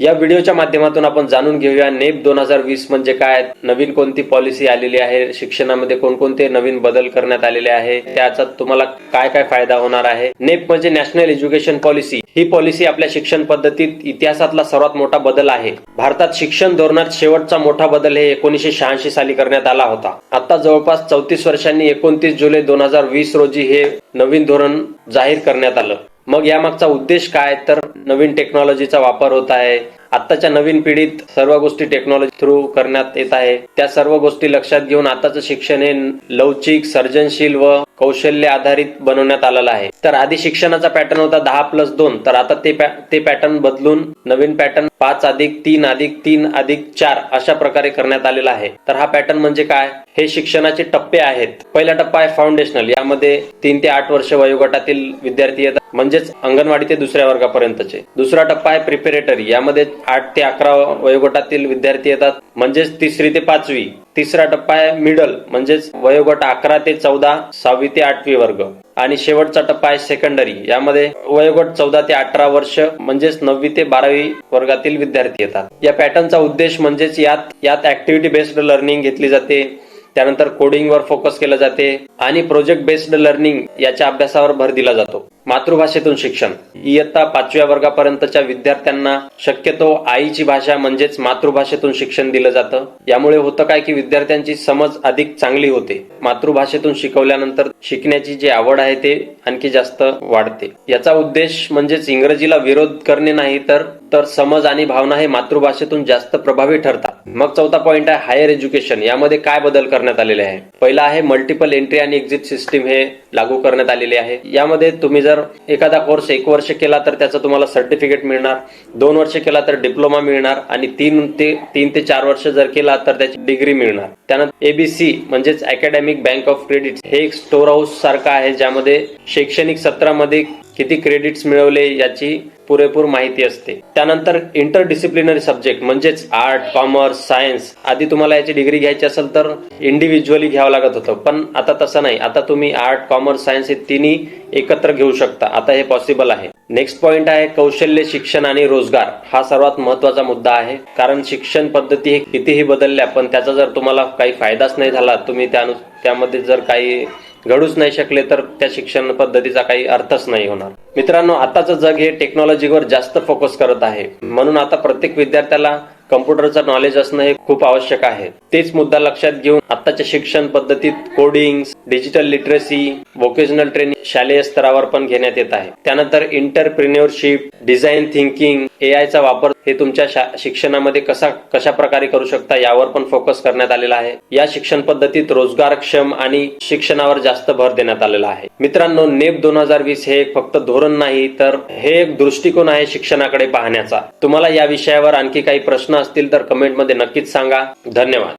या व्हिडिओच्या माध्यमातून आपण जाणून घेऊया नेप दोन हजार वीस म्हणजे काय नवीन कोणती पॉलिसी आलेली आहे शिक्षणामध्ये कोणकोणते नवीन बदल करण्यात आलेले आहे त्याचा तुम्हाला काय काय फायदा होणार आहे? नेप म्हणजे नॅशनल एज्युकेशन पॉलिसी. ही पॉलिसी आपल्या शिक्षण पद्धतीत इतिहासातला सर्वात मोठा बदल आहे. भारतात शिक्षण धोरणात शेवटचा मोठा बदल हे एकोणीसशे शहाऐंशी साली करण्यात आला होता. आता जवळपास चौतीस वर्षांनी एकोणतीस जुलै दोन हजार वीस रोजी हे नवीन धोरण जाहीर करण्यात आलं. मग यामागचा उद्देश काय? तर नवीन टेक्नॉलॉजीचा वापर होत आहे. आत्ताच्या नवीन पिढीत सर्व गोष्टी टेक्नॉलॉजी थ्रू करण्यात येत आहे. त्या सर्व गोष्टी लक्षात घेऊन आताचं शिक्षण हे लवचिक सर्जनशील व कौशल्य आधारित बनवण्यात आलेलं आहे. तर आधी शिक्षणाचा पॅटर्न होता दहा प्लस दोन. तर आता ते पॅ- ते पॅटर्न बदलून नवीन पॅटर्न पाच अधिक तीन अधिक तीन अधिक चार अशा प्रकारे करण्यात आलेला आहे. तर हा पॅटर्न म्हणजे काय? हे शिक्षणाचे टप्पे आहेत. पहिला टप्पा आहे फाउंडेशनल यामध्ये तीन ते आठ वर्ष वयोगटातील विद्यार्थी येतात. म्हणजेच अंगणवाडी ते दुसऱ्या वर्गापर्यंतचे. दुसरा टप्पा आहे प्रिपेरेटरी यामध्ये आठ ते अकरा वयोगटातील विद्यार्थी येतात. म्हणजेच तिसरी ते पाचवी. तिसरा टप्पा आहे मिडल म्हणजेच वयोगट अकरा ते चौदा सहावी ते आठवी वर्ग. आणि शेवटचा टप्पा आहे सेकंडरी यामध्ये वयोगट चौदा ते अठरा वर्ष म्हणजेच नववी ते बारावी वर्गातील विद्यार्थी येतात. या पॅटर्नचा उद्देश म्हणजेच यात यात ऍक्टिव्हिटी बेस्ड लर्निंग घेतली जाते. त्यानंतर कोडिंगवर फोकस केलं जाते. आणि प्रोजेक्ट बेस्ड लर्निंग याच्या अभ्यासावर भर दिला जातो. मातृभाषेतून शिक्षण. इयत्ता पाचव्या वर्गापर्यंतच्या विद्यार्थ्यांना शक्यतो आईची भाषा म्हणजेच मातृभाषेतून शिक्षण दिलं जातं. यामुळे होतं काय की विद्यार्थ्यांची समज अधिक चांगली होते. मातृभाषेतून शिकवल्यानंतर शिकण्याची जी आवड आहे ते आणखी जास्त वाढते. याचा उद्देश म्हणजेच इंग्रजीला विरोध करणे नाही तर तर समज आणि भावना हे मातृभाषेतून जास्त प्रभावी ठरतात. मग चौथा पॉइंट आहे हायर एज्युकेशन यामध्ये काय बदल करण्यात आलेले आहे? पहिला आहे मल्टिपल एंट्री आणि एक्झिट सिस्टीम हे लागू करण्यात आलेले आहे. यामध्ये तुम्ही जर एखादा कोर्स एक वर्ष केला तर त्याचं तुम्हाला सर्टिफिकेट मिळणार दोन वर्ष केला तर डिप्लोमा मिळणार आणि तीन ते तीन ते चार वर्ष जर केला तर त्याची डिग्री मिळणार. त्यानंतर एबीसी म्हणजेच अकॅडमिक बँक ऑफ क्रेडिट हे एक स्टोर हाऊस सारखं आहे ज्यामध्ये शैक्षणिक सत्रामध्ये किती क्रेडिट्स मिळवले याची पुरेपूर माहिती असते. त्यानंतर इंटर डिसिप्लिनरी सब्जेक्ट म्हणजेच आर्ट कॉमर्स सायन्स आधी तुम्हाला याची डिग्री घ्यायची असेल तर इंडिव्हिज्युअली घ्यावं लागत होतं. पण आता तसं नाही. आता तुम्ही आर्ट कॉमर्स सायन्स हे तिन्ही एकत्र घेऊ शकता. आता हे पॉसिबल आहे. नेक्स्ट पॉइंट आहे कौशल्य शिक्षण आणि रोजगार. हा सर्वात महत्त्वाचा मुद्दा आहे. कारण शिक्षण पद्धती हे कितीही बदलल्या पण त्याचा जर तुम्हाला काही फायदाच नाही झाला तुम्ही त्यानु त्यामध्ये जर काही घडूच नाही शकले तर त्या शिक्षण पद्धतीचा काही अर्थच नाही होणार. मित्रांनो आताचं जग हे टेक्नॉलॉजीवर जास्त फोकस करत आहे. म्हणून आता प्रत्येक विद्यार्थ्याला कम्प्युटरचं नॉलेज असणं हे खूप आवश्यक आहे. तेच मुद्दा लक्षात घेऊन आताच्या शिक्षण पद्धतीत coding digital literacy vocational training शालेय स्तरावर पण घेण्यात येत आहे. त्यानंतर इंटरप्रिन्युअरशिप डिझाईन थिंकिंग एआयचा वापर हे तुमच्या शिक्षणामध्ये कसा कशा प्रकारे करू शकता यावर पण फोकस करण्यात आलेला आहे. या शिक्षण पद्धतीत रोजगारक्षम आणि शिक्षणावर जास्त भर देण्यात आलेला आहे. मित्रांनो नेप दोन हजार वीस हे एक फक्त धोरण नाही तर हे एक दृष्टिकोन आहे शिक्षणाकडे पाहण्याचा. तुम्हाला या विषयावर आणखी काही प्रश्न असतील तर कमेंटमध्ये नक्कीच सांगा. धन्यवाद.